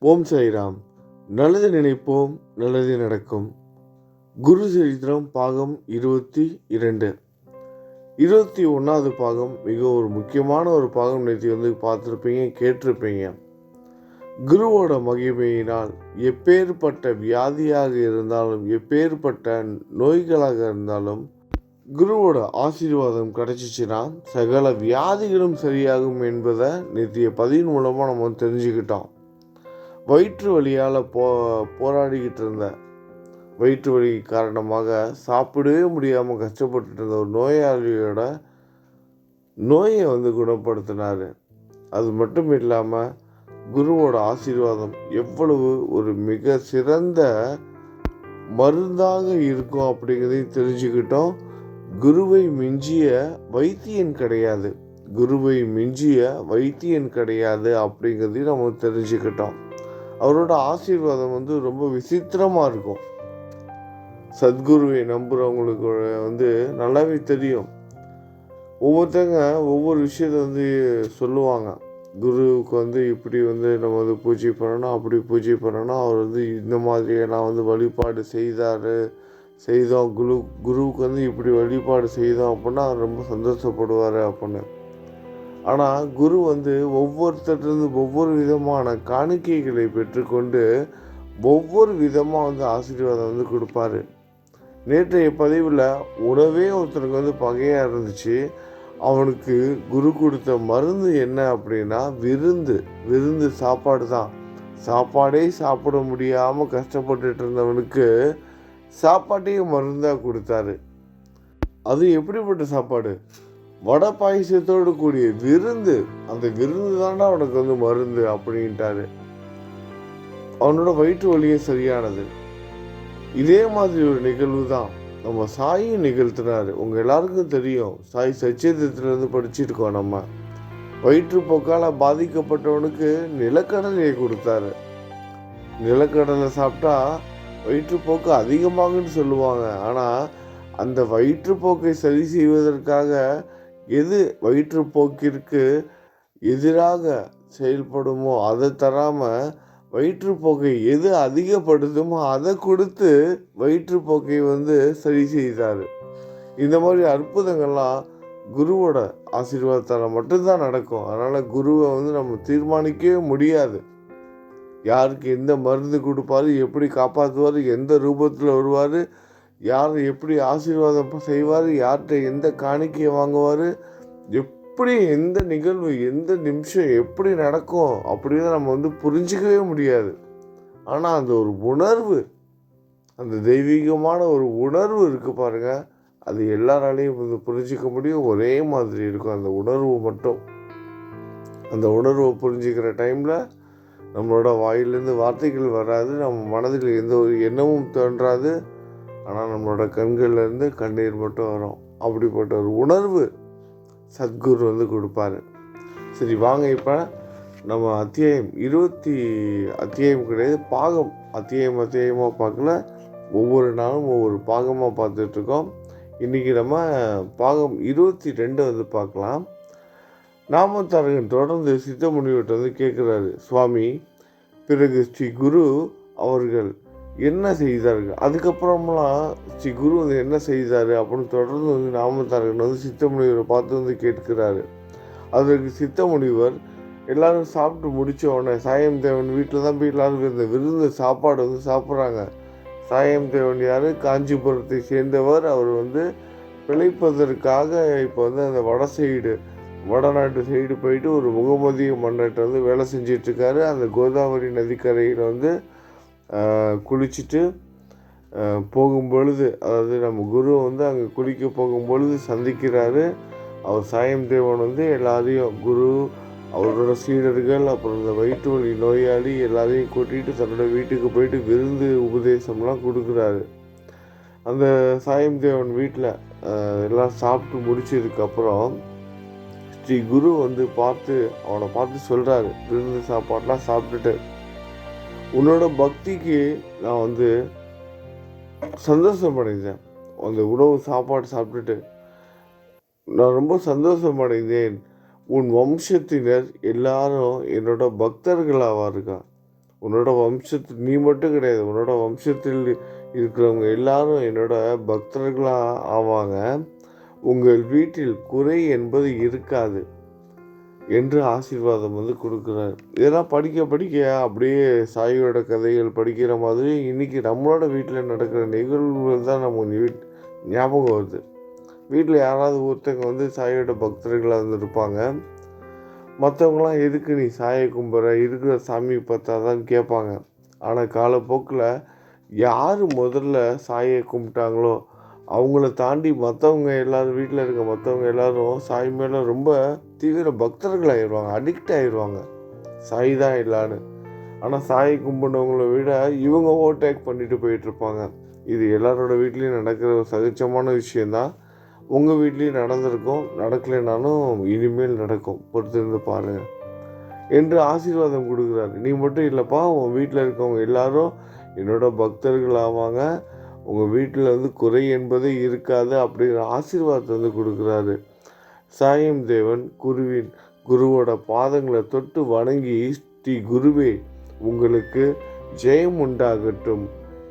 ஓம் சாய்ராம். நல்லது நினைப்போம் நல்லது நடக்கும். குரு சரித்திரம் பாகம் இருபத்தி இரண்டு. இருபத்தி ஒன்றாவது பாகம் மிக ஒரு முக்கியமான ஒரு பாகம் நேற்று வந்து பார்த்துருப்பீங்க கேட்டிருப்பீங்க. குருவோட மகிமையினால் எப்பேற்பட்ட வியாதியாக இருந்தாலும் எப்பேற்பட்ட நோய்களாக இருந்தாலும் குருவோட ஆசீர்வாதம் கிடைச்சிச்சுன்னா சகல வியாதிகளும் சரியாகும் என்பதை நேற்றைய பதிவின் மூலமாக நம்ம வந்து தெரிஞ்சுக்கிட்டோம். வயிற்று வலியால் போ போராடிக்கிட்டு இருந்தேன் வயிற்று வலி காரணமாக சாப்பிடவே முடியாமல் கஷ்டப்பட்டுட்டு இருந்த ஒரு நோயாளியோட நோயை வந்து குணப்படுத்தினார். அது மட்டும் இல்லாமல் குருவோட ஆசீர்வாதம் எவ்வளவு ஒரு மிக சிறந்த மருந்தாக இருக்கும் அப்படிங்கிறதையும் தெரிஞ்சுக்கிட்டோம். குருவை மிஞ்சிய வைத்தியன் கிடையாது. குருவை மிஞ்சிய வைத்தியன் கிடையாது அப்படிங்கிறதையும் நம்ம தெரிஞ்சுக்கிட்டோம். அவரோட ஆசீர்வாதம் வந்து ரொம்ப விசித்திரமாக இருக்கும். சத்குருவை நம்புகிறவங்களுக்கு வந்து நல்லாவே தெரியும். ஒவ்வொருத்தங்க ஒவ்வொரு விஷயத்த வந்து சொல்லுவாங்க. குருவுக்கு வந்து இப்படி வந்து நம்ம வந்து பூஜை பண்ணணும் அப்படி பூஜை பண்ணணும். அவர் வந்து இந்த மாதிரியெல்லாம் வந்து வழிபாடு செய்தார். செய்தோம். குரு குருவுக்கு வந்து இப்படி வழிபாடு செய்தோம் அப்படின்னா அவர் ரொம்ப சந்தோஷப்படுவார் அப்படின்னு. ஆனால் குரு வந்து ஒவ்வொருத்தருந்து ஒவ்வொரு விதமான காணிக்கைகளை பெற்றுக்கொண்டு ஒவ்வொரு விதமாக வந்து ஆசீர்வாதம் வந்து கொடுப்பாரு. நேற்றைய பதிவில் உணவே ஒருத்தருக்கு வந்து பகையாக இருந்துச்சு. அவனுக்கு குரு கொடுத்த மருந்து என்ன அப்படின்னா விருந்து. விருந்து சாப்பாடு தான். சாப்பாடே சாப்பிட முடியாமல் கஷ்டப்பட்டுட்டு இருந்தவனுக்கு சாப்பாட்டையும் மருந்தாக கொடுத்தாரு. அது எப்படிப்பட்ட சாப்பாடு? வடை பாயசத்தோடு கூடிய விருந்து அந்த விருந்து தாண்டா அவனுக்கு வந்து மருந்து அப்படின்ட்டாரு. அவனோட வயிற்று வலியே சரியானது. இதே மாதிரி ஒரு நிகழ்வு தான் நம்ம சாயும் நிகழ்த்தினாரு. உங்க எல்லாருக்கும் தெரியும் சாய் சச்சேதத்திலிருந்து படிச்சிருக்கோம் நம்ம. வயிற்றுப்போக்கால பாதிக்கப்பட்டவனுக்கு நிலக்கடலையை கொடுத்தாரு. நிலக்கடலை சாப்பிட்டா வயிற்றுப்போக்கு அதிகமாகுன்னு சொல்லுவாங்க. ஆனால் அந்த வயிற்றுப்போக்கை சரி செய்வதற்காக எது வயிற்றுப்போக்கிற்கு எதிராக செயல்படுமோ அதை தராமல் வயிற்றுப்போக்கை எது அதிகப்படுத்துமோ அதை கொடுத்து வயிற்றுப்போக்கை வந்து சரி செய்தார். இந்த மாதிரி அற்புதங்கள்லாம் குருவோட ஆசீர்வாதத்தால் மட்டும்தான் நடக்கும். அதனால் குருவை வந்து நம்ம தீர்மானிக்கவே முடியாது. யாருக்கு எந்த மருந்து கொடுப்பாரு எப்படி காப்பாற்றுவார் எந்த ரூபத்தில் வருவார் யார் எப்படி ஆசீர்வாதம் செய்வார் யார்கிட்ட எந்த காணிக்கையை வாங்குவார் எப்படி எந்த நிகழ்வு எந்த நிமிஷம் எப்படி நடக்கும் அப்படின்னு நம்ம வந்து புரிஞ்சிக்கவே முடியாது. ஆனால் அந்த ஒரு உணர்வு அந்த தெய்வீகமான ஒரு உணர்வு இருக்குது பாருங்கள் அது எல்லாராலையும் வந்து புரிஞ்சிக்க முடியும். ஒரே மாதிரி இருக்கும் அந்த உணர்வு மட்டும். அந்த உணர்வை புரிஞ்சுக்கிற டைமில் நம்மளோட வாயிலேருந்து வார்த்தைகள் வராது நம்ம மனதில் எந்த ஒரு எண்ணமும் தோன்றாது. ஆனால் நம்மளோட கண்கள்லேருந்து கண்ணீர் மட்டும் வரும். அப்படிப்பட்ட ஒரு உணர்வு சத்குரு வந்து கொடுப்பாரு. சரி வாங்க இப்போ நம்ம அத்தியாயம் இருபத்தி அத்தியாயம் கிடையாது பாகம். அத்தியாயம் அத்தியாயமாக பார்க்கல. ஒவ்வொரு நாளும் ஒவ்வொரு பாகமாக பார்த்துட்ருக்கோம். இன்றைக்கி நம்ம பாகம் இருபத்தி ரெண்டு வந்து பார்க்கலாம். நாமத்தாரகன் தொடர்ந்து சித்த முனிவர்கிட்ட வந்து கேட்குறாரு சுவாமி பிறகு ஸ்ரீ குரு அவர்கள் என்ன செய்தார்கள் அதுக்கப்புறமெல்லாம் ஸ்ரீ குரு வந்து என்ன செய்தார்? அப்படின்னு தொடர்ந்து வந்து நாமத்தாரன் வந்து சித்த முனிவரை பார்த்து வந்து கேட்கிறாரு. அதற்கு சித்த முனிவர் எல்லாரும் சாப்பிட்டு முடித்த உடனே சாயம் தேவன் வீட்டில் தான் போய் எல்லாரும் இந்த விருந்து சாப்பாடு வந்து சாப்பிட்றாங்க. சாயம் தேவன் யார்? காஞ்சிபுரத்தை சேர்ந்தவர். அவர் வந்து பிழைப்பதற்காக இப்போ வந்து அந்த வட சைடு வடநாட்டு சைடு போயிட்டு ஒரு முகமதிய மன்னர்கிட்ட வந்து வேலை செஞ்சிட்ருக்காரு. அந்த கோதாவரி நதிக்கரையில் வந்து குளிச்சுட்டு போகும் பொழுது அதாவது நம்ம குரு வந்து அங்கே குளிக்க போகும் பொழுது சந்திக்கிறாரு. அவர் சாயம் தேவன் வந்து எல்லாரையும் குரு அவரோட சீடர்கள் அப்புறம் இந்த வயிற்று வலி நோயாளி எல்லாரையும் கூட்டிகிட்டு தன்னோட வீட்டுக்கு போயிட்டு விருந்து உபதேசம்லாம் கொடுக்குறாரு. அந்த சாயம் தேவன் வீட்டில் எல்லாம் சாப்பிட்டு முடிச்சதுக்கப்புறம் ஸ்ரீ குரு வந்து பார்த்து அவனை பார்த்து சொல்கிறாரு விருந்து சாப்பாடெலாம் சாப்பிட்டுட்டு உன்னோட பக்திக்கு நான் வந்து சந்தோஷம் அடைந்தேன். அந்த உணவு சாப்பாடு சாப்பிட்டுட்டு நான் ரொம்ப சந்தோஷம் அடைந்தேன். உன் வம்சத்தினர் எல்லாரும் என்னோட பக்தர்களாவாருங்க உன்னோட வம்சத்து நீ மட்டும் கிடையாது உன்னோட வம்சத்தில் இருக்கிறவங்க எல்லாரும் என்னோட பக்தர்களாக ஆவாங்க. உங்கள் வீட்டில் குறை என்பது இருக்காது. என்று ஆசீர்வாதம் வந்து கொடுக்குறாரு. இதெல்லாம் படிக்க படிக்க அப்படியே சாயோட கதைகள் படிக்கிற மாதிரி இன்னைக்கு நம்மளோட வீட்டில் நடக்கிற நிகழ்வுகள் தான் நம்ம வீட் ஞாபகம் வருது. வீட்டில் யாராவது ஒருத்தங்க வந்து சாயோட பக்தர்களாக இருந்திருப்பாங்க. மற்றவங்களாம் எதுக்கு நீ சாயை கும்பிட்ற இருக்கிற சாமி பார்த்தா தான் கேட்பாங்க. ஆனால் காலப்போக்கில் யார் முதல்ல சாயை கும்பிட்டாங்களோ அவங்கள தாண்டி மற்றவங்க எல்லோரும் வீட்டில் இருக்க மற்றவங்க எல்லாரும் சாய் மேலே ரொம்ப தீவிர பக்தர்கள் ஆயிடுவாங்க அடிக்ட் ஆயிடுவாங்க சாய் தான் இல்லான்னு ஆனால் சாயை கும்பிடுறவங்கள விட இவங்க ஓவர்டேக் பண்ணிட்டு போயிட்டு இருப்பாங்க இது எல்லாரோட வீட்லேயும் நடக்கிற ஒரு சகஜமான விஷயந்தான் உங்கள் வீட்லேயும் நடந்திருக்கும் நடக்கலைனாலும் இனிமேல் நடக்கும். பொறுத்திருந்து பாருங்கள் என்று ஆசீர்வாதம் கொடுக்குறாரு. நீ மட்டும் இல்லைப்பா உன் வீட்டில் இருக்கவங்க எல்லாரும் என்னோட பக்தர்கள் ஆவாங்க. உங்கள் வீட்டில் வந்து குறை என்பதே இருக்காது அப்படிங்கிற ஆசீர்வாதத்தை வந்து கொடுக்குறாரு. சாயம் தேவன் குருவின் குருவோட பாதங்களை தொட்டு வணங்கி ஸ்ரீ குருவே உங்களுக்கு ஜெயம் உண்டாகட்டும்.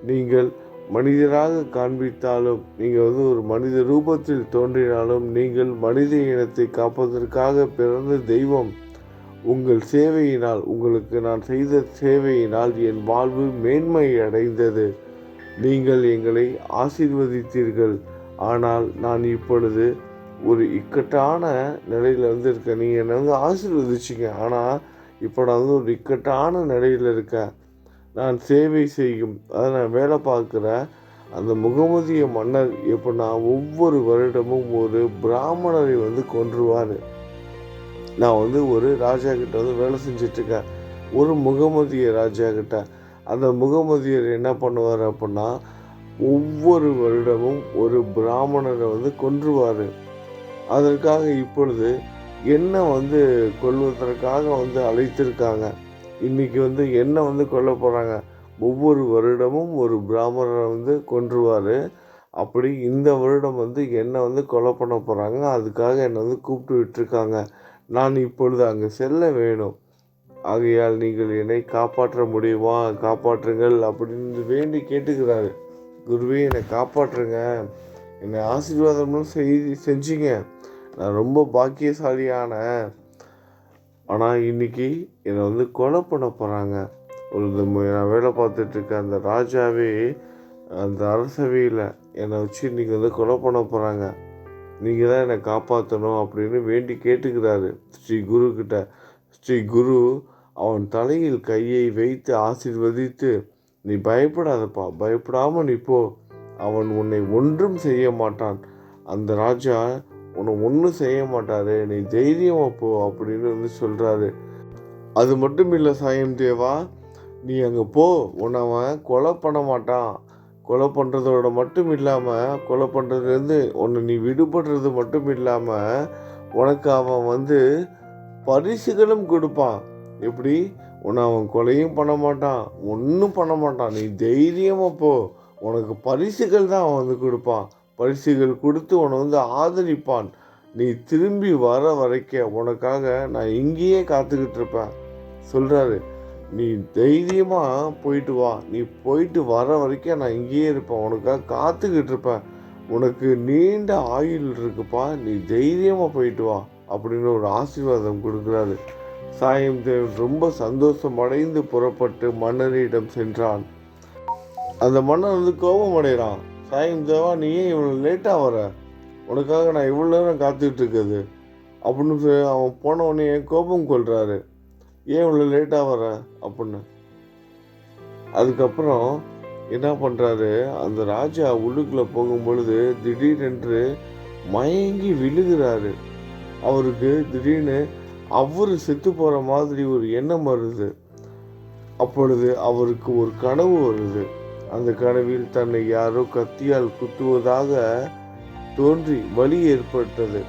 நீங்கள் மனிதராக காண்பித்தாலும் நீங்கள் வந்து ஒரு மனித ரூபத்தில் தோன்றினாலும் நீங்கள் மனித இனத்தை காப்பதற்காக பிறந்த தெய்வம். உங்கள் சேவையினால் உங்களுக்கு நான் செய்த சேவையினால் என் வாழ்வு மேன்மை அடைந்தது நீங்கள் எங்களை ஆசீர்வதித்தீர்கள். ஆனால் நான் இப்பொழுது ஒரு இக்கட்டான நிலையில் வந்து இருக்கேன் நீங்கள் என்னை வந்து ஆசீர்வதிச்சிங்க. ஆனால் இப்போ நான் வந்து ஒரு இக்கட்டான நிலையில் இருக்கேன். நான் சேவை செய்யும் அதை நான் வேலை பார்க்குற அந்த முகமதிய மன்னர் எப்படின்னா ஒவ்வொரு வருடமும் ஒரு பிராமணரை வந்து கொன்றுவார். நான் வந்து ஒரு ராஜா கிட்ட வந்து வேலை செஞ்சிட்ருக்கேன் ஒரு முகமதிய ராஜா கிட்ட. அந்த முகமதியர் என்ன பண்ணுவார் அப்படின்னா ஒவ்வொரு வருடமும் ஒரு பிராமணரை வந்து கொன்றுவார். அதற்காக இப்பொழுது என்ன வந்து கொள்வதற்காக வந்து அழைத்திருக்காங்க. இன்னைக்கு வந்து என்ன வந்து கொல்ல போகிறாங்க ஒவ்வொரு வருடமும் ஒரு பிராமணரை வந்து கொன்றுவார். அப்படி இந்த வருடம் வந்து என்னை வந்து கொலை பண்ண போகிறாங்க அதுக்காக என்னை வந்து கூப்பிட்டு விட்டுருக்காங்க. நான் இப்பொழுது அங்கே செல்ல வேணும். ஆகையால் நீங்கள் என்னை காப்பாற்ற முடியுமா? காப்பாற்றுங்கள் அப்படின்னு வேண்டி கேட்டுக்கிறாரு. குருவே என்னை காப்பாற்றுங்க. என்னை ஆசீர்வாதம்லாம் செய் செஞ்சீங்க. நான் ரொம்ப பாக்கியசாலியான ஆனால் இன்னைக்கு என்னை வந்து கொலை பண்ண போகிறாங்க ஒரு நான் வேலை பார்த்துட்ருக்க அந்த ராஜாவே அந்த அரசவையில் என்னை வச்சு இன்றைக்கி வந்து கொலை பண்ண போகிறாங்க நீங்கள் தான் என்னை காப்பாற்றணும் அப்படின்னு வேண்டி கேட்டுக்கிறாரு. ஸ்ரீ குரு கிட்ட ஸ்ரீ குரு அவன் தலையில் கையை வைத்து ஆசீர்வதித்து நீ பயப்படாதப்பா பயப்படாமல் நீ போ. அவன் உன்னை ஒன்றும் செய்ய மாட்டான். அந்த ராஜா உன்னை ஒன்றும் செய்ய மாட்டாரு நீ தைரியம் அப்போ அப்படின்னு வந்து சொல்கிறாரு அது மட்டும் இல்லை சாயம் தேவா நீ அங்கே போ. உன்னை அவன் கொலை பண்ண மாட்டான். கொலை பண்ணுறதோட மட்டும் இல்லாமல் கொலை பண்ணுறதுலேருந்து உன்னை நீ விடுபடுறது மட்டும் இல்லாமல் உனக்கு அவன் வந்து பரிசுகளும் கொடுப்பான். எப்படி? உன்னை அவன் கொலையும் பண்ண மாட்டான். ஒன்றும் பண்ண மாட்டான். நீ தைரியமாக போ உனக்கு பரிசுகள் தான் அவன் வந்து கொடுப்பான். பரிசுகள் கொடுத்து உன்னை வந்து ஆதரிப்பான். நீ திரும்பி வர வரைக்க உனக்காக நான் இங்கேயே காத்துக்கிட்டு இருப்பேன். சொல்கிறாரு நீ தைரியமாக போயிட்டு வா. நீ போயிட்டு வர வரைக்கும் நான் இங்கேயே இருப்பேன். உனக்காக காத்துக்கிட்டு இருப்பேன். உனக்கு நீண்ட ஆயுள் இருக்குப்பா. நீ தைரியமாக போயிட்டு வா அப்படின்னு ஒரு ஆசீர்வாதம் கொடுக்குறாரு. சாயம் தேவ் ரொம்ப சந்தோஷம் அடைந்து புறப்பட்டு மன்னரிடம் சென்றான். அந்த மன்னன் வந்து கோபம் அடைகிறான் சாயம் தேவா நீ ஏன் இவ்வளோ லேட்டாக வர. உனக்காக நான் இவ்வளோ நேரம் காத்துட்ருக்குது அப்படின்னு சொல்லி அவன் போன உடனே கோபம் கொள்கிறாரு ஏன் இவ்வளோ லேட்டாக வர? அப்படின்னு. அதுக்கப்புறம் என்ன பண்ணுறாரு அந்த ராஜா உள்ளுக்குள்ளே போகும்பொழுது திடீரென்று மயங்கி விழுகிறாரு. அவருக்கு திடீர்னு அவர் செத்து போகிற மாதிரி ஒரு எண்ணம் வருது. அப்பொழுது அவருக்கு ஒரு கனவு வருது. அந்த கனவில் தன்னை யாரோ கத்தியால் குத்துவதாக தோன்றி வலி ஏற்பட்டது.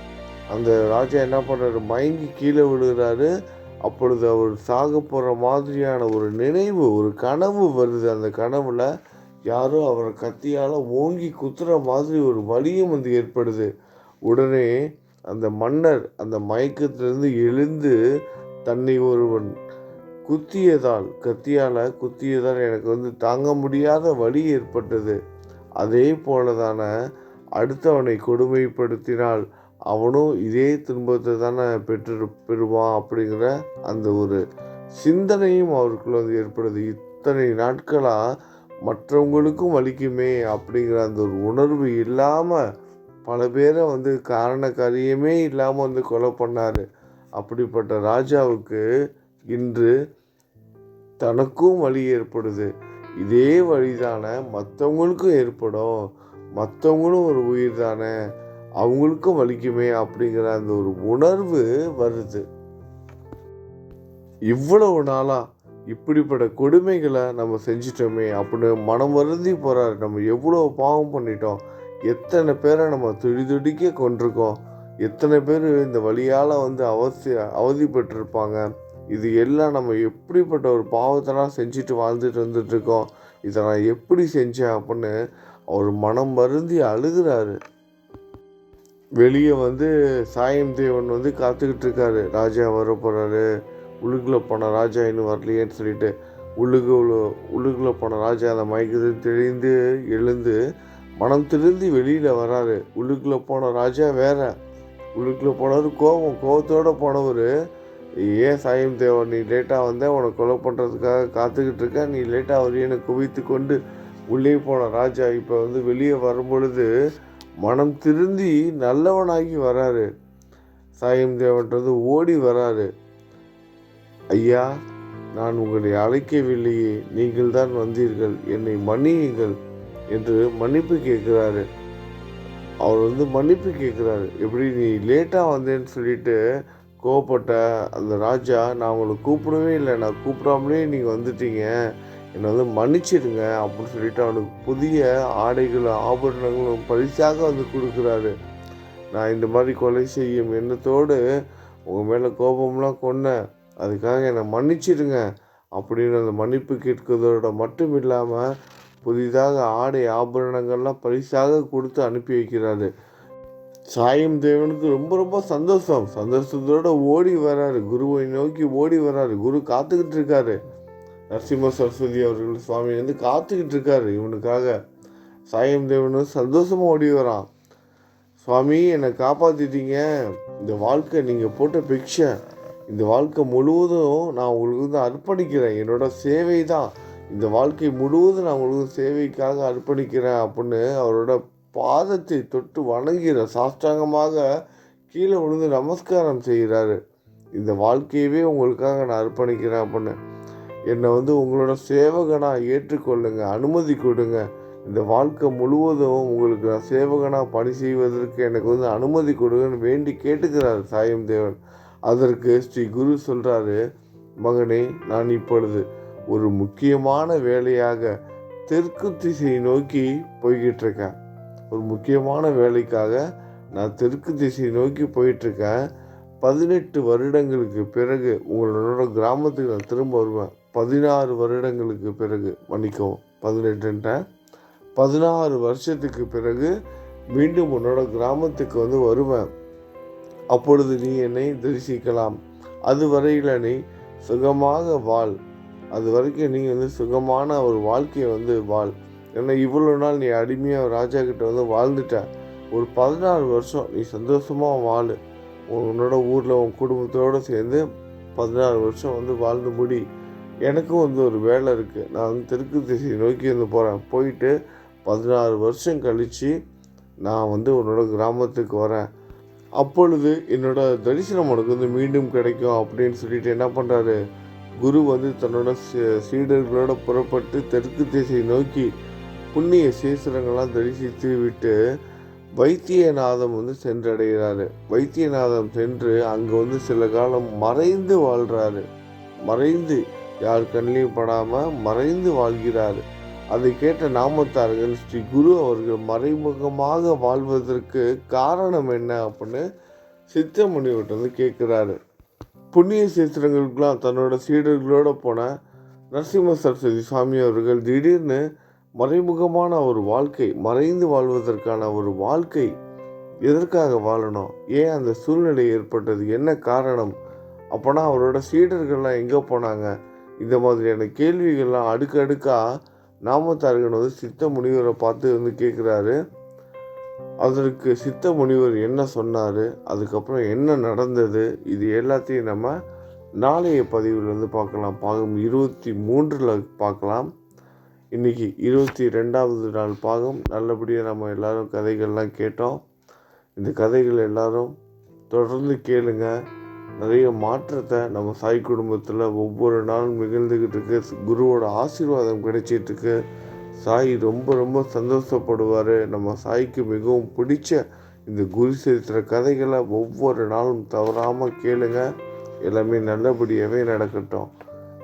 அந்த ராஜா என்ன பண்ணுறாரு மயங்கி கீழே விழுகிறாரு. அப்பொழுது அவர் சாக போகிற மாதிரியான ஒரு நினைவு ஒரு கனவு வருது. அந்த கனவுல யாரோ அவரை கத்தியால் ஓங்கி குத்துற மாதிரி ஒரு வலியும் வந்து ஏற்படுது. உடனே அந்த மன்னர் அந்த மயக்கத்திலிருந்து எழுந்து தன்னை ஒருவன் குத்தியதால் கத்தியால் குத்தியதால் எனக்கு வந்து தாங்க முடியாத வலி ஏற்பட்டது. அதே போலதான அடுத்தவனை கொடுமைப்படுத்தினால் அவனும் இதே துன்பத்தை தானே பெற்று பெறுவான் அப்படிங்கிற அந்த ஒரு சிந்தனையும் அவருக்குள்ள வந்து ஏற்படுது. இத்தனை நாட்களாக மற்றவங்களுக்கும் வலிக்குமே அப்படிங்கிற அந்த ஒரு உணர்வு இல்லாமல் பல பேரை வந்து காரண காரியமே இல்லாமல் வந்து கொலை பண்ணார். அப்படிப்பட்ட ராஜாவுக்கு இன்று தனக்கும் வலி ஏற்படுது. இதே வழிதானே மற்றவங்களுக்கும் ஏற்படும். மற்றவங்களும் ஒரு உயிர் தானே. அவங்களுக்கும் வலிக்குமே அப்படிங்கிற அந்த ஒரு உணர்வு வருது. இவ்வளவு நாளா இப்படிப்பட்ட கொடுமைகளை நம்ம செஞ்சிட்டோமே அப்படின்னு மனம் வருந்தி போறாரு. நம்ம எவ்வளோ பாவம் பண்ணிட்டோம். எத்தனை பேரை நம்ம துடி துடிக்க கொண்டிருக்கோம். எத்தனை பேர் இந்த வழியால் வந்து அவசிய அவதிப்பட்டிருப்பாங்க. இது எல்லாம் நம்ம எப்படிப்பட்ட ஒரு பாவத்தெல்லாம் செஞ்சுட்டு வாழ்ந்துட்டு வந்துட்டுருக்கோம் இதை நான் எப்படி செஞ்சேன் அப்படின்னு அவர் மனம் வருந்தி அழுகிறாரு. வெளியே வந்து சாயம் தேவன் வந்து காத்துக்கிட்டு இருக்காரு. ராஜா வர போகிறாரு உள்ளுக்குள்ள போன ராஜா இன்னும் வரலையேன்னு சொல்லிட்டு உள்ளுக்கு உள்ளுக்குள்ள போன ராஜா அந்த மயக்கத்தை தெளிந்து எழுந்து மனம் திருந்தி வெளியில் வராரு. உள்ளுக்குள்ள போன ராஜா வேற. உள்ளுக்குள்ள போனவர் கோபம் கோபத்தோடு போனவர். ஏன் சாயம் தேவன் நீ லேட்டாக வந்த உனக்கு கொலை பண்ணுறதுக்காக காத்துக்கிட்டு இருக்க நீ லேட்டாக வரையன்னு குவித்து கொண்டு உள்ளே போன ராஜா. இப்போ வந்து வெளியே வரும்பொழுது மனம் திருந்தி நல்லவனாகி வராரு. சாயம் தேவன்ட்டு ஓடி வராரு. ஐயா நான் உங்களை அழைக்கவில்லையே நீங்கள் தான் வந்தீர்கள் என்னை மன்னியுங்கள் என்று மன்னிப்பு கேட்குறாரு. அவர் வந்து மன்னிப்பு கேட்குறாரு. எப்படி நீ லேட்டாக வந்தேன்னு சொல்லிட்டு கோவப்பட்ட அந்த ராஜா நான் உங்களை கூப்பிடவே இல்லை. நான் கூப்பிடாமலே நீங்கள் வந்துட்டீங்க. என்னை வந்து மன்னிச்சிடுங்க அப்படின்னு சொல்லிட்டு அவனுக்கு புதிய ஆடைகளும் ஆபரணங்களும் பரிசாக வந்து கொடுக்குறாரு. நான் இந்த மாதிரி கொலை செய்யும் எண்ணத்தோடு உங்கள் மேலே கோபம்லாம் கொண்டேன். அதுக்காக என்னை மன்னிச்சிடுங்க அப்படின்னு அந்த மன்னிப்பு கேட்கிறதோட மட்டும் இல்லாமல் புதிதாக ஆடை ஆபரணங்கள்லாம் பரிசாக கொடுத்து அனுப்பி வைக்கிறாரு. சாயும் தேவனுக்கு ரொம்ப ரொம்ப சந்தோஷம். சந்தோஷத்தோட ஓடி வராரு. குருவை நோக்கி ஓடி வராரு. குரு காத்துக்கிட்டு இருக்காரு. நரசிம்ம சரஸ்வதி அவர்கள் சுவாமி வந்து காத்துக்கிட்டு இருக்காரு இவனுக்காக. சாயம் தேவனும் சந்தோஷமாக ஓடி வரான். சுவாமி என்னை காப்பாற்றிட்டீங்க இந்த வாழ்க்கை நீங்கள் போட்ட பிக்ஷை. இந்த வாழ்க்கை முழுவதும் நான் உங்களுக்கு வந்து அர்ப்பணிக்கிறேன். என்னோட சேவை தான் இந்த வாழ்க்கை முழுவதும் நான் உங்களுக்கு சேவைக்காக அர்ப்பணிக்கிறேன் அப்படின்னு அவரோட பாதத்தை தொட்டு வணங்குகிற சாஷ்டாங்கமாக கீழே விழுந்து நமஸ்காரம் செய்கிறாரு. இந்த வாழ்க்கையவே உங்களுக்காக நான் அர்ப்பணிக்கிறேன் அப்படின்னு. என்னை வந்து உங்களோட சேவகனாக ஏற்றுக்கொள்ளுங்க அனுமதி கொடுங்க. இந்த வாழ்க்கை முழுவதும் உங்களுக்கு நான் சேவகனாக பணி செய்வதற்கு எனக்கு வந்து அனுமதி கொடுங்கன்னு வேண்டி கேட்டுக்கிறாரு சாயம் தேவன் அதற்கு ஸ்ரீ குரு சொல்கிறாரு மகனே நான் இப்பொழுது ஒரு முக்கியமான வேலையாக தெற்கு திசையை நோக்கி போய்கிட்டு இருக்கேன் ஒரு முக்கியமான வேலைக்காக நான் தெற்கு திசையை நோக்கி போயிட்டுருக்கேன். பதினெட்டு வருடங்களுக்கு பிறகு உங்களோட கிராமத்துக்கு நான் திரும்ப வருவேன். பதினாறு வருடங்களுக்கு பிறகு மன்னிக்கவும் பதினெட்டுன்ட்டேன். பதினாறு வருஷத்துக்கு பிறகு மீண்டும் உன்னோட கிராமத்துக்கு வந்து வருவேன். அப்பொழுது நீ என்னை தரிசிக்கலாம். அது வரையில் நீ சுகமாக வாழ். அது வரைக்கும் நீ வந்து சுகமான ஒரு வாழ்க்கையை வந்து வாழ். ஏன்னா இவ்வளோ நாள் நீ அடிமையாக ராஜா கிட்ட வந்து வாழ்ந்துட்ட? ஒரு பதினாறு வருஷம் நீ சந்தோஷமாக வாழு. உன்னோட ஊரில் உன் குடும்பத்தோடு சேர்ந்து பதினாறு வருஷம் வந்து வாழ்ந்து முடி. எனக்கும் வந்து ஒரு வேலை இருக்குது நான் வந்து தெற்கு திசையை நோக்கி வந்து போகிறேன் போயிட்டு பதினாறு வருஷம் கழித்து நான் வந்து உன்னோட கிராமத்துக்கு வரேன். அப்பொழுது என்னோட தரிசனம் உனக்கு வந்து மீண்டும் கிடைக்கும் அப்படின்னு சொல்லிட்டு என்ன பண்ணுறாரு குரு வந்து தன்னோட சீடர்களோட புறப்பட்டு தெற்கு திசை நோக்கி புண்ணிய சேசனங்கள்லாம் தரிசித்து விட்டு வைத்தியநாதம் வந்து சென்றடைகிறாரு. வைத்தியநாதம் சென்று அங்கே வந்து சில காலம் மறைந்து வாழ்கிறாரு மறைந்து யார் கண்ணிலையும் படாமல் மறைந்து வாழ்கிறாரு. அதை கேட்ட நாமத்தார்கள் ஸ்ரீ குரு அவர்கள் மறைமுகமாக வாழ்வதற்கு காரணம் என்ன அப்படின்னு சித்த முனிவர்கிட்ட வந்து கேட்குறாரு. புண்ணிய சேத்திரங்களுக்கெல்லாம் தன்னோட சீடர்களோடு போன நரசிம்ம சரஸ்வதி சுவாமி அவர்கள் திடீர்னு மறைமுகமான ஒரு வாழ்க்கை மறைந்து வாழ்வதற்கான ஒரு வாழ்க்கை எதற்காக வாழணும்? ஏன் அந்த சூழ்நிலை ஏற்பட்டது? என்ன காரணம்? அப்போனா அவரோட சீடர்கள்லாம் எங்கே போனாங்க. இந்த மாதிரியான கேள்விகள்லாம் அடுக்கடுக்காக நாமத்தார்கள் வந்து சித்த முனிவரை பார்த்து வந்து கேட்குறாரு. அதற்கு சித்த முனிவர் என்ன சொன்னார்? அதுக்கப்புறம் என்ன நடந்தது? இது எல்லாத்தையும் நம்ம நாளைய பதிவில் வந்து பார்க்கலாம். பாகம் இருபத்தி மூன்றில் பார்க்கலாம். இன்றைக்கி இருபத்தி ரெண்டாவது நாள் பாகம். நல்லபடியாக நம்ம எல்லாரும் கதைகள்லாம் கேட்டோம். இந்த கதைகள் எல்லாரும் தொடர்ந்து கேளுங்க. நிறைய மாற்றத்தை நம்ம சாய் குடும்பத்தில் ஒவ்வொரு நாளும் நிகழ்ந்துக்கிட்டு இருக்கு. குருவோட ஆசீர்வாதம் கிடைச்சிட்டுருக்கு சாய் ரொம்ப ரொம்ப சந்தோஷப்படுவார். நம்ம சாய்க்கு மிகவும் பிடிச்ச இந்த குரு சரித்திர கதைகளை ஒவ்வொரு நாளும் தவறாமல் கேளுங்க. எல்லாமே நல்லபடியாகவே நடக்கட்டும்.